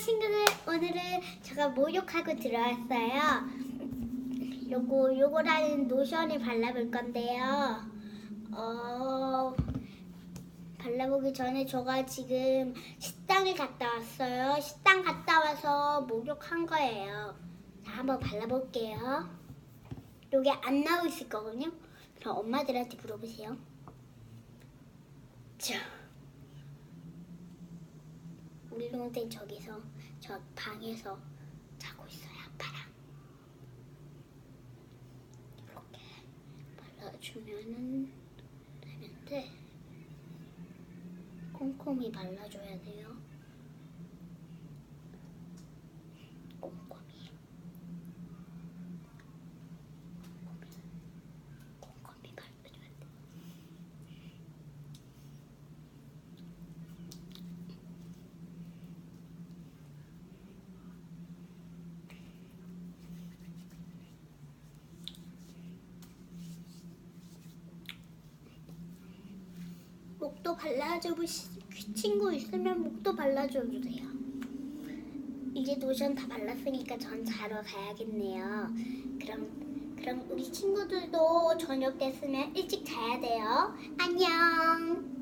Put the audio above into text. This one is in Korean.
친구들 오늘은 제가 목욕하고 들어왔어요. 요거 요거라는 노션을 발라볼 건데요. 어 발라보기 전에 제가 지금 식당에 갔다 왔어요. 식당 갔다 와서 목욕한 거예요. 자 한번 발라볼게요. 요게 안 나오고 있을 거거든요. 그럼 엄마들한테 물어보세요. 자. 동생 저기서 저 방에서 자고 있어요 아빠랑. 이렇게 발라주면은 되는데 꼼꼼히 발라줘야 돼요 꼼꼼히 꼼꼼히 발라줘야 돼 목도 발라주고 싶- 친구 있으면 목도 발라줘도 돼요. 이제 노션 다 발랐으니까 전 자러 가야겠네요. 그럼 그럼 우리 친구들도 저녁 됐으면 일찍 자야 돼요. 안녕.